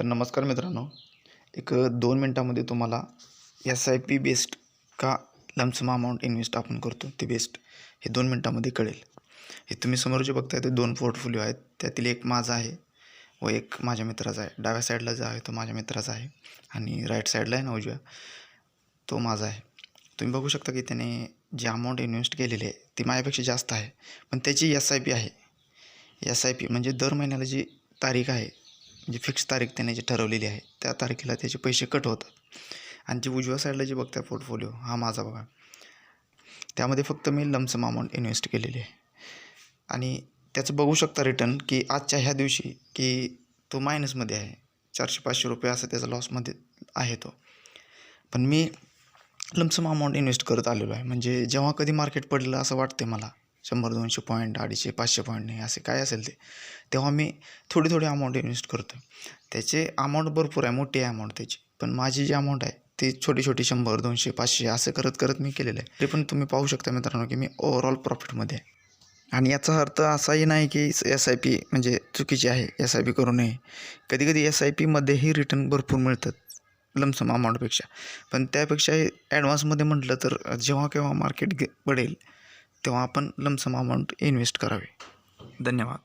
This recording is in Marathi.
तर नमस्कार मित्रांनो एक दोन मिनटामध्ये तुम्हाला एस आय पी बेस्ड का लमसम अमाऊंट इन्व्हेस्ट आपण करतो ते बेस्ट हे दोन मिनटामध्ये कळेल. हे तुम्ही समोर जे बघताय ते दोन पोर्टफोलिओ आहेत. त्यातील एक माझा आहे व एक माझ्या मित्राचा आहे. डाव्या साईडला जो आहे तो माझ्या मित्राचा आहे. आणि राईट साईडला आहे ना उजव्या तो माझा आहे. तुम्ही बघू शकता की त्याने जी अमाऊंट इन्व्हेस्ट केलेली आहे ती माझ्यापेक्षा जास्त आहे. पण त्याची एस आय पी आहे. एस आय पी म्हणजे दर महिन्याला जी तारीख आहे म्हणजे फिक्स तारीख त्याने जी ठरवलेली आहे त्या तारखेला त्याचे पैसे कट होतात. आणि जी उजव्या साईडला जी बघताय पोर्टफोलिओ हा माझा बघा. त्यामध्ये फक्त मी लमसम अमाऊंट इन्व्हेस्ट केलेली आहे. आणि त्याचं बघू शकता रिटर्न की आजच्या ह्या दिवशी की तो मायनसमध्ये आहे. चारशे पाचशे रुपये असं त्याचा लॉसमध्ये आहे तो. पण मी लमसम अमाऊंट इन्व्हेस्ट करत आलेलो आहे. म्हणजे जेव्हा कधी मार्केट पडलेलं असं वाटते मला शंभर दोनशे पॉईंट अडीचशे पाचशे पॉईंट नाही असे काय असेल ते. तेव्हा मी थोडी थोडी अमाऊंट इन्व्हेस्ट करतो त्याचे अमाऊंट भरपूर आहे मोठी आहे अमाऊंट त्याची. पण माझी जी अमाऊंट आहे ती छोटी छोटी शंभर दोनशे पाचशे असं करत करत मी केलेलं आहे. ते पण तुम्ही पाहू शकता मित्रांनो की मी ओव्हरऑल प्रॉफिटमध्ये आहे. आणि याचा अर्थ असाही नाही की एस आय पी म्हणजे चुकीची आहे एस आय पी करू नये. कधी कधी एस आय पीमध्येही रिटर्न भरपूर मिळतात लमसम अमाऊंटपेक्षा पण त्यापेक्षाही ॲडव्हान्समध्ये म्हटलं तर जेव्हा केव्हा मार्केट गे पडेल तेव्हा आपण लमसम अमाऊंट इन्व्हेस्ट करावे. धन्यवाद.